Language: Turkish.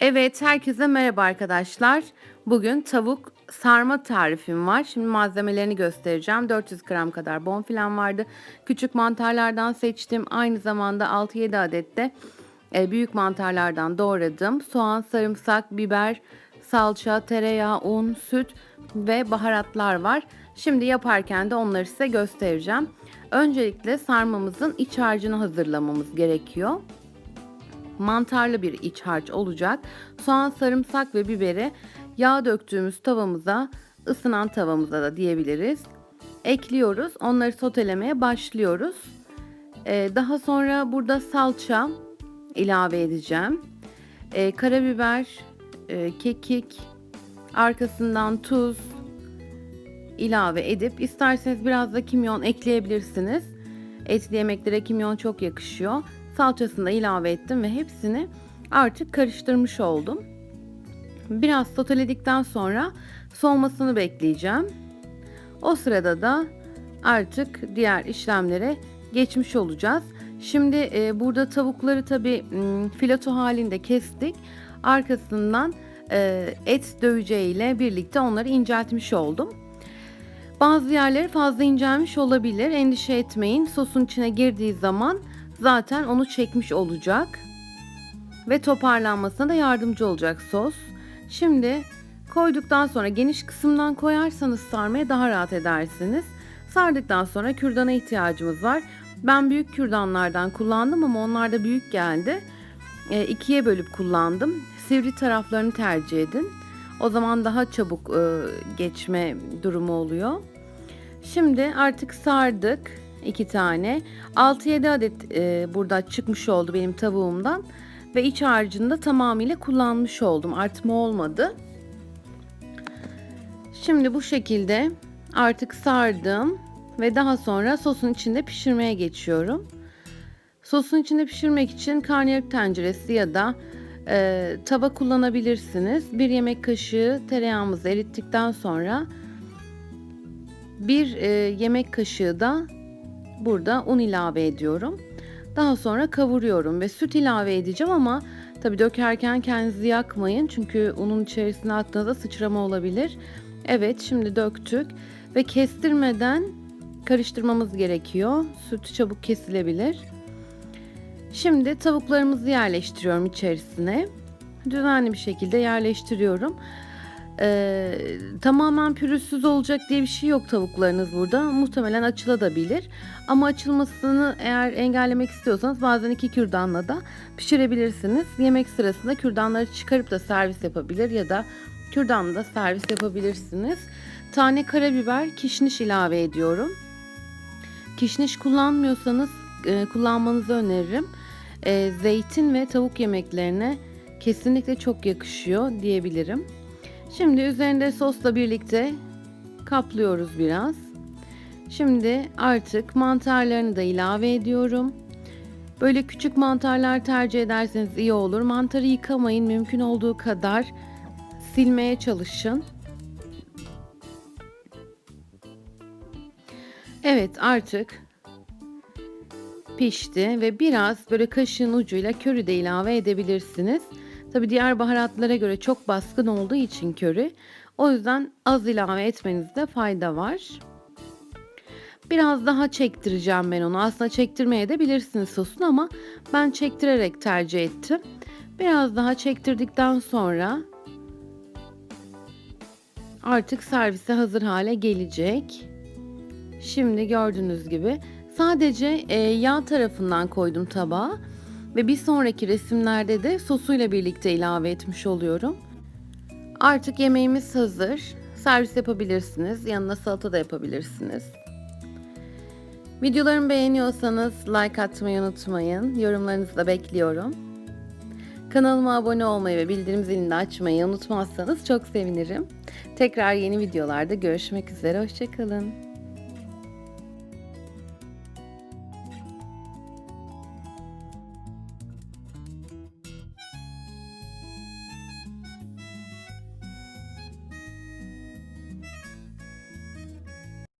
Evet, herkese merhaba arkadaşlar. Bugün tavuk sarma tarifim var. Şimdi malzemelerini göstereceğim. 400 gram kadar bonfilem vardı. Küçük mantarlardan seçtim. Aynı zamanda 6-7 adet de e, büyük mantarlardan doğradım. Soğan, sarımsak, biber, salça, tereyağı, un, süt ve baharatlar var. Şimdi yaparken de onları size göstereceğim. Öncelikle sarmamızın iç harcını hazırlamamız gerekiyor mantarlı bir iç harç olacak. Soğan, sarımsak ve biberi yağ döktüğümüz tavamıza, ısınan tavamıza da diyebiliriz. Ekliyoruz. Onları sotelemeye başlıyoruz. Ee, daha sonra burada salça ilave edeceğim. Ee, karabiber, e, kekik, arkasından tuz ilave edip isterseniz biraz da kimyon ekleyebilirsiniz. Etli yemeklere kimyon çok yakışıyor. Salçasını da ilave ettim ve hepsini artık karıştırmış oldum. Biraz soteledikten sonra soğumasını bekleyeceğim. O sırada da artık diğer işlemlere geçmiş olacağız. Şimdi e, burada tavukları tabi filato halinde kestik. Arkasından e, et döveceğiyle birlikte onları inceltmiş oldum. Bazı yerleri fazla incelmiş olabilir. Endişe etmeyin. Sosun içine girdiği zaman zaten onu çekmiş olacak. Ve toparlanmasına da yardımcı olacak sos. Şimdi koyduktan sonra geniş kısımdan koyarsanız sarmaya daha rahat edersiniz. Sardıktan sonra kürdana ihtiyacımız var. Ben büyük kürdanlardan kullandım ama onlar da büyük geldi. E, ikiye bölüp kullandım. Sivri taraflarını tercih edin. O zaman daha çabuk e, geçme durumu oluyor. Şimdi artık sardık iki tane. 6-7 adet e, burada çıkmış oldu benim tavuğumdan. Ve iç harcını da tamamıyla kullanmış oldum. Artma olmadı. Şimdi bu şekilde artık sardım. Ve daha sonra sosun içinde pişirmeye geçiyorum. Sosun içinde pişirmek için karnıyarık tenceresi ya da e, tava kullanabilirsiniz. Bir yemek kaşığı tereyağımızı erittikten sonra bir e, yemek kaşığı da burada un ilave ediyorum. Daha sonra kavuruyorum ve süt ilave edeceğim ama tabi dökerken kendinizi yakmayın çünkü unun içerisine attığınızda sıçrama olabilir. Evet şimdi döktük ve kestirmeden karıştırmamız gerekiyor. Süt çabuk kesilebilir. Şimdi tavuklarımızı yerleştiriyorum içerisine. Düzenli bir şekilde yerleştiriyorum. Ee, tamamen pürüzsüz olacak diye bir şey yok tavuklarınız burada. Muhtemelen açılabilir. Ama açılmasını eğer engellemek istiyorsanız bazen iki kürdanla da pişirebilirsiniz. Yemek sırasında kürdanları çıkarıp da servis yapabilir ya da kürdanla da servis yapabilirsiniz. Tane karabiber, kişniş ilave ediyorum. Kişniş kullanmıyorsanız e, kullanmanızı öneririm. E, zeytin ve tavuk yemeklerine kesinlikle çok yakışıyor diyebilirim. Şimdi üzerinde sosla birlikte kaplıyoruz biraz. Şimdi artık mantarlarını da ilave ediyorum. Böyle küçük mantarlar tercih ederseniz iyi olur. Mantarı yıkamayın. Mümkün olduğu kadar silmeye çalışın. Evet artık pişti ve biraz böyle kaşığın ucuyla körü de ilave edebilirsiniz. Tabi diğer baharatlara göre çok baskın olduğu için köri. O yüzden az ilave etmenizde fayda var. Biraz daha çektireceğim ben onu. Aslında çektirmeye de bilirsiniz sosunu ama ben çektirerek tercih ettim. Biraz daha çektirdikten sonra artık servise hazır hale gelecek. Şimdi gördüğünüz gibi sadece e, yağ tarafından koydum tabağa. Ve bir sonraki resimlerde de sosuyla birlikte ilave etmiş oluyorum. Artık yemeğimiz hazır. Servis yapabilirsiniz. Yanına salata da yapabilirsiniz. Videolarımı beğeniyorsanız like atmayı unutmayın. Yorumlarınızı da bekliyorum. Kanalıma abone olmayı ve bildirim zilini açmayı unutmazsanız çok sevinirim. Tekrar yeni videolarda görüşmek üzere. Hoşçakalın.